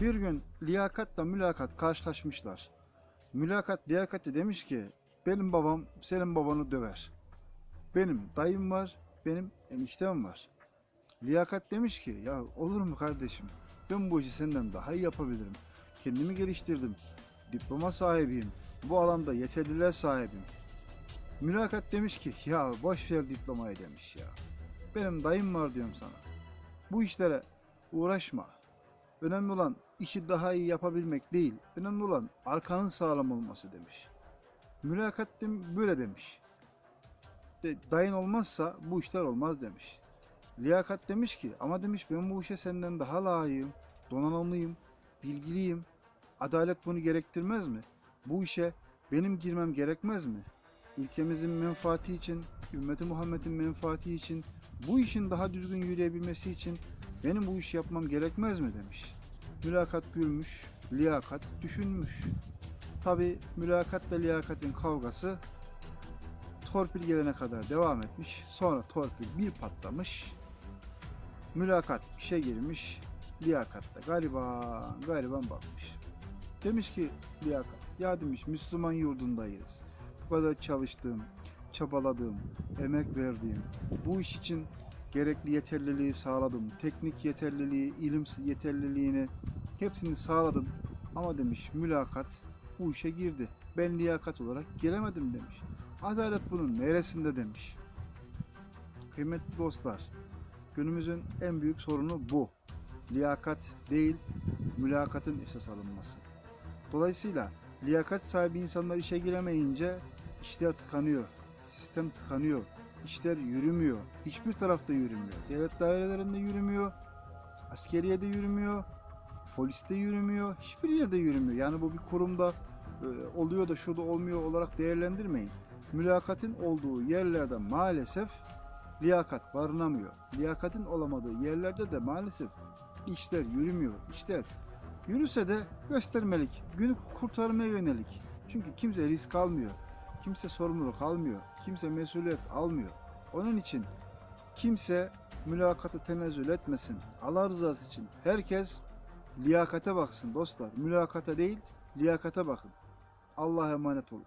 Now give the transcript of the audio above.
Bir gün liyakatla mülakat karşılaşmışlar. Mülakat liyakatli demiş ki benim babam senin babanı döver. Benim dayım var, benim eniştem var. Liyakat demiş ki ya olur mu kardeşim ben bu işi senden daha iyi yapabilirim. Kendimi geliştirdim. Diploma sahibiyim. Bu alanda yeterliler sahibim. Mülakat demiş ki ya boş ver diplomayı demiş ya. Benim dayım var diyorum sana. Bu işlere uğraşma. Önemli olan işi daha iyi yapabilmek değil, önemli olan arkanın sağlam olması demiş. Mülakat dem- böyle demiş. De, dayın olmazsa bu işler olmaz demiş. Liyakat demiş ki ama demiş ben bu işe senden daha layığım, donanımlıyım, bilgiliyim. Adalet bunu gerektirmez mi? Bu işe benim girmem gerekmez mi? Ülkemizin menfaati için, ümmeti Muhammed'in menfaati için, bu işin daha düzgün yürüyebilmesi için benim bu işi yapmam gerekmez mi demiş. Mülakat gülmüş, liyakat düşünmüş. Tabi mülakatla liyakatin kavgası torpil gelene kadar devam etmiş. Sonra torpil bir patlamış. Mülakat işe girmiş. Liyakat da gariban gariban bakmış. Demiş ki liyakat ya demiş Müslüman yurdundayız. Bu kadar çalıştığım, çabaladığım, emek verdiğim, bu iş için gerekli yeterliliği sağladım. Teknik yeterliliği, ilim yeterliliğini hepsini sağladım. Ama demiş mülakat bu işe girdi. Ben liyakat olarak giremedim demiş. Adalet bunun neresinde demiş. Kıymetli dostlar, günümüzün en büyük sorunu bu. Liyakat değil, mülakatın esas alınması. Dolayısıyla liyakat sahibi insanlar işe giremeyince işler tıkanıyor, sistem tıkanıyor, işler yürümüyor. Hiçbir tarafta yürümüyor. Devlet dairelerinde yürümüyor, askeriyede yürümüyor, poliste yürümüyor, hiçbir yerde yürümüyor. Yani bu bir kurumda e, oluyor da şurada olmuyor olarak değerlendirmeyin. Mülakatın olduğu yerlerde maalesef liyakat barınamıyor. Liyakatin olamadığı yerlerde de maalesef işler yürümüyor. İşler yürüse de göstermelik, günü kurtarmaya yönelik. Çünkü kimse risk almıyor. Kimse sorumluluk almıyor. Kimse mesuliyet almıyor. Onun için kimse mülakatı tenezzül etmesin. Allah rızası için herkes liyakate baksın dostlar. Mülakata değil, liyakate bakın. Allah'a emanet olun.